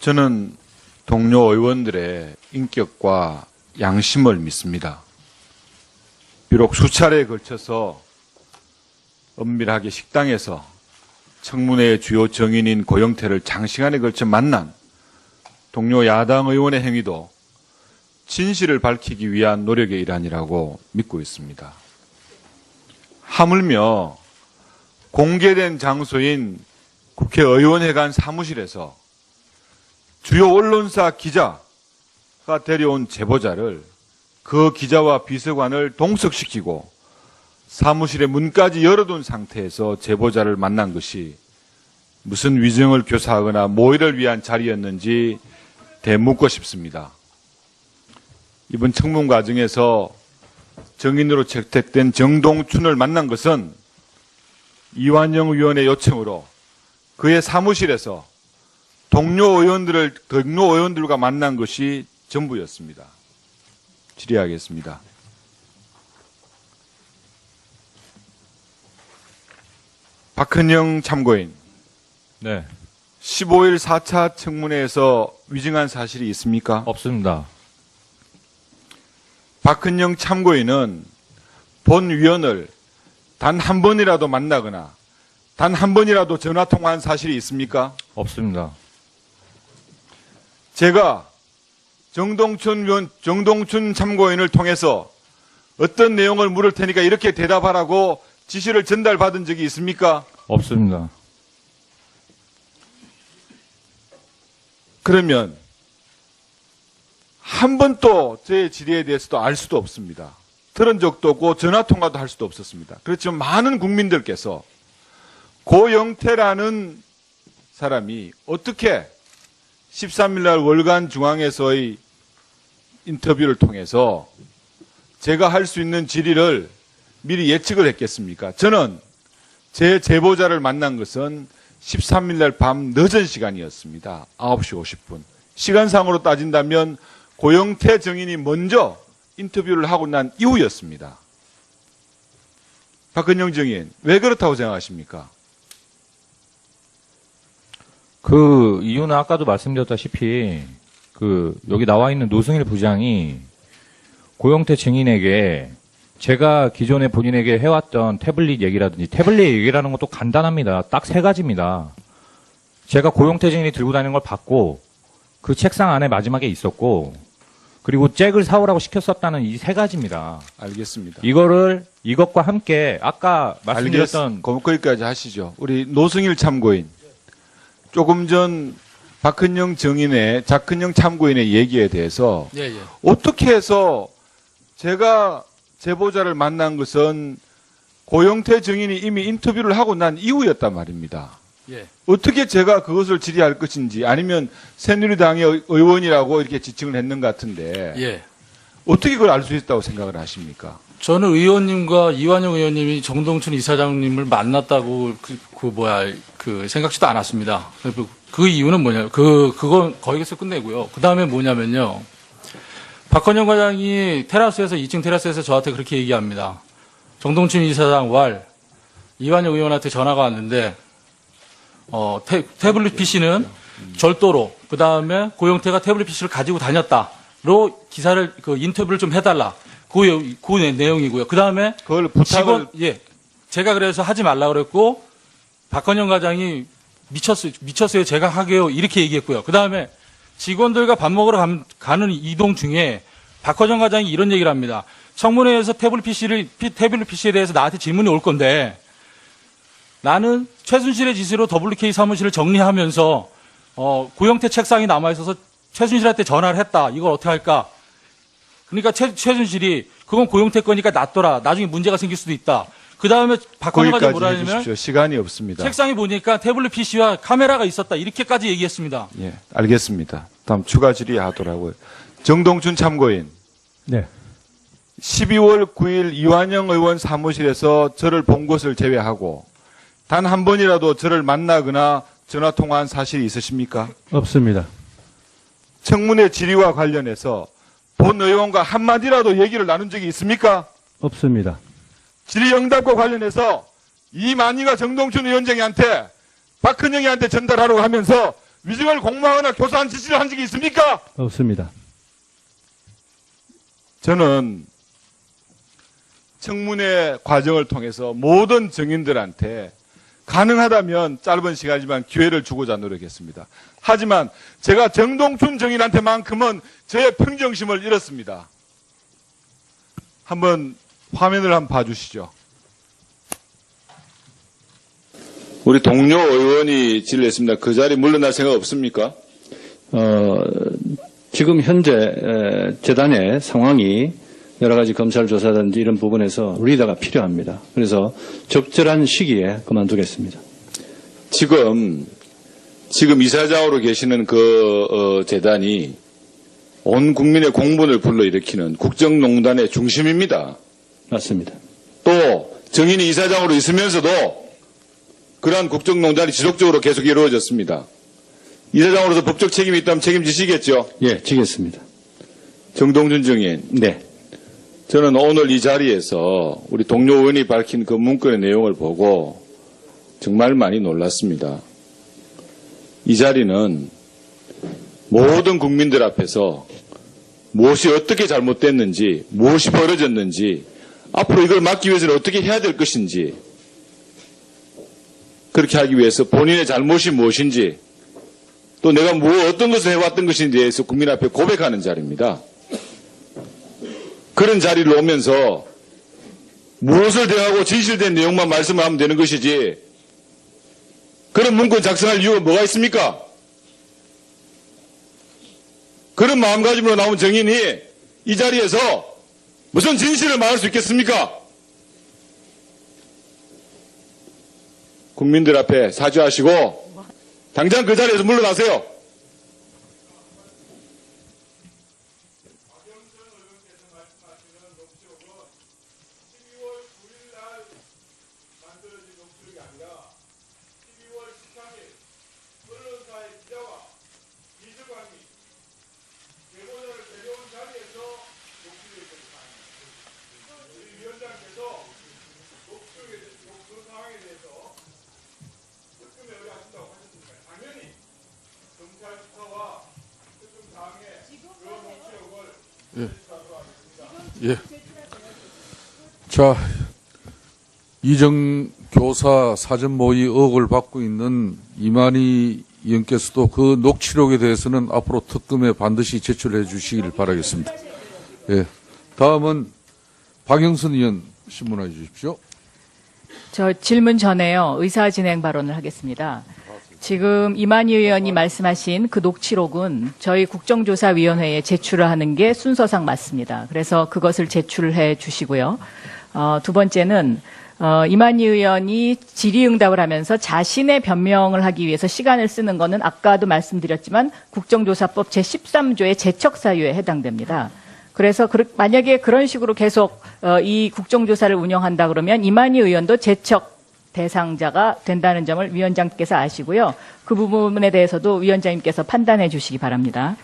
저는 동료 의원들의 인격과 양심을 믿습니다. 비록 수차례에 걸쳐서 엄밀하게 식당에서 청문회의 주요 정인인 고영태를 장시간에 걸쳐 만난 동료 야당 의원의 행위도 진실을 밝히기 위한 노력의 일환이라고 믿고 있습니다. 하물며 공개된 장소인 국회의원회관 사무실에서 주요 언론사 기자가 데려온 제보자를 그 기자와 비서관을 동석시키고 사무실의 문까지 열어둔 상태에서 제보자를 만난 것이 무슨 위증을 교사하거나 모의를 위한 자리였는지 대묻고 싶습니다. 이번 청문 과정에서 정인으로 채택된 정동춘을 만난 것은 이완영 의원의 요청으로 그의 사무실에서 동료 의원들을 동료 의원들과 만난 것이 전부였습니다. 질의하겠습니다. 박헌영 참고인 네, 15일 4차 청문회에서 위증한 사실이 있습니까? 없습니다. 박헌영 참고인은 본 위원을 단 한 번이라도 만나거나 단 한 번이라도 전화 통화한 사실이 있습니까? 없습니다. 제가 정동춘 위원, 정동춘 참고인을 통해서 어떤 내용을 물을 테니까 이렇게 대답하라고 지시를 전달받은 적이 있습니까? 없습니다. 그러면 한 번도 제 질의에 대해서도 알 수도 없습니다. 들은 적도 없고 전화 통화도 할 수도 없었습니다. 그렇지만 많은 국민들께서 고영태라는 사람이 어떻게 13일 날 월간 중앙에서의 인터뷰를 통해서 제가 할 수 있는 질의를 미리 예측을 했겠습니까? 저는 제 제보자를 만난 것은 13일 날 밤 늦은 시간이었습니다. 9시 50분. 시간상으로 따진다면 고영태 정인이 먼저 인터뷰를 하고 난 이후였습니다. 박근영 정인, 왜 그렇다고 생각하십니까? 그 이유는 아까도 말씀드렸다시피 그 여기 나와 있는 노승일 부장이 고영태 증인에게 제가 기존에 본인에게 해왔던 태블릿 얘기라든지 태블릿 얘기라는 것도 간단합니다. 딱 세 가지입니다. 제가 고영태 증인이 들고 다니는 걸 봤고 그 책상 안에 마지막에 있었고 그리고 잭을 사오라고 시켰었다는 이 세 가지입니다. 알겠습니다. 이거를 이것과 함께 아까 말씀드렸던 거기까지 하시죠. 우리 노승일 참고인. 조금 전 박헌영 정인의, 작헌영 참고인의 얘기에 대해서 예, 예. 어떻게 해서 제가 제보자를 만난 것은 고영태 정인이 이미 인터뷰를 하고 난 이후였단 말입니다. 예. 어떻게 제가 그것을 질의할 것인지 아니면 새누리당의 의- 의원이라고 이렇게 지칭을 했는 것 같은데 예. 어떻게 그걸 알 수 있다고 생각을 하십니까? 저는 의원님과 이완영 의원님이 정동춘 이사장님을 만났다고 그, 그 뭐야 그 생각지도 않았습니다. 그, 그 이유는 뭐냐? 그 그건 거기서 끝내고요. 그 다음에 뭐냐면요. 박헌영 과장이 테라스에서 2층 테라스에서 저한테 그렇게 얘기합니다. 정동춘 이사장 왈 이완영 의원한테 전화가 왔는데 어, 태, 태블릿 PC는 절도로 그 다음에 고영태가 태블릿 PC를 가지고 다녔다로 기사를 그 인터뷰를 좀 해달라. 그, 요- 그 내- 내용이고요. 그 다음에 그걸 부탁을 직원 예 제가 그래서 하지 말라 그랬고 박헌영 과장이 미쳤어요 미쳤어요 제가 하게요 이렇게 얘기했고요. 그 다음에 직원들과 밥 먹으러 감- 가는 이동 중에 박헌영 과장이 이런 얘기를 합니다. 청문회에서 태블릿 PC를 태블릿 PC에 대해서 나한테 질문이 올 건데 나는 최순실의 지시로 WK 사무실을 정리하면서 어, 고영태 책상이 남아 있어서 최순실한테 전화를 했다. 이걸 어떻게 할까? 그러니까 최, 최순실이 그건 고영태 거니까 놔둬라. 나중에 문제가 생길 수도 있다. 그 다음에 거기까지 뭐라 하냐면 해주십시오. 시간이 없습니다. 책상에 보니까 태블릿 PC와 카메라가 있었다. 이렇게까지 얘기했습니다. 예, 알겠습니다. 다음 추가 질의하도록고요. 정동춘 참고인. 네. 12월 9일 이완영 의원 사무실에서 저를 본 것을 제외하고 단 한 번이라도 저를 만나거나 전화 통화한 사실이 있으십니까? 없습니다. 청문회 질의와 관련해서 본 의원과 한마디라도 얘기를 나눈 적이 있습니까? 없습니다. 질의응답과 관련해서 이만희가 정동춘 위원장한테 박헌영이한테 전달하라고 하면서 위증을 공모하거나 교사한 지시를 한 적이 있습니까? 없습니다. 저는 청문회 과정을 통해서 모든 증인들한테 가능하다면 짧은 시간이지만 기회를 주고자 노력했습니다. 하지만 제가 정동춘 증인한테만큼은 저의 평정심을 잃었습니다. 한번 화면을 한번 봐주시죠. 우리 동료 의원이 질의했습니다. 그 자리 물러날 생각 없습니까? 어, 지금 현재 에, 재단의 상황이 여러 가지 검찰 조사든지 이런 부분에서 리더가 필요합니다. 그래서 적절한 시기에 그만두겠습니다. 지금 지금 이사장으로 계시는 그 어, 재단이 온 국민의 공분을 불러일으키는 국정농단의 중심입니다. 맞습니다. 또 정인이 이사장으로 있으면서도 그러한 국정농단이 지속적으로 계속 이루어졌습니다. 이사장으로서 법적 책임이 있다면 책임지시겠죠? 예, 지겠습니다. 정동준 증인. 네. 저는 오늘 이 자리에서 우리 동료 의원이 밝힌 그 문건의 내용을 보고 정말 많이 놀랐습니다. 이 자리는 모든 국민들 앞에서 무엇이 어떻게 잘못됐는지, 무엇이 벌어졌는지, 앞으로 이걸 막기 위해서는 어떻게 해야 될 것인지, 그렇게 하기 위해서 본인의 잘못이 무엇인지, 또 내가 뭐 어떤 것을 해왔던 것인지에 대해서 국민 앞에 고백하는 자리입니다. 그런 자리를 오면서 무엇을 대하고 진실된 내용만 말씀을 하면 되는 것이지 그런 문건 작성할 이유가 뭐가 있습니까? 그런 마음가짐으로 나온 정인이 이 자리에서 무슨 진실을 말할 수 있겠습니까? 국민들 앞에 사죄하시고 당장 그 자리에서 물러나세요. 예. 자, 이정 교사 사전 모의 의혹을 받고 있는 이만희 의원께서도 그 녹취록에 대해서는 앞으로 특검에 반드시 제출해 주시길 바라겠습니다. 예. 다음은 박영선 의원 신문해 주십시오. 저 질문 전에요. 의사 진행 발언을 하겠습니다. 지금 이만희 의원이 말씀하신 그 녹취록은 저희 국정조사위원회에 제출을 하는 게 순서상 맞습니다. 그래서 그것을 제출해 주시고요. 어, 두 번째는 어, 이만희 의원이 질의응답을 하면서 자신의 변명을 하기 위해서 시간을 쓰는 것은 아까도 말씀드렸지만 국정조사법 제13조의 재척사유에 해당됩니다. 그래서 그르- 만약에 그런 식으로 계속 어, 이 국정조사를 운영한다 그러면 이만희 의원도 재척 대상자가 된다는 점을 위원장께서 아시고요. 그 부분에 대해서도 위원장님께서 판단해 주시기 바랍니다.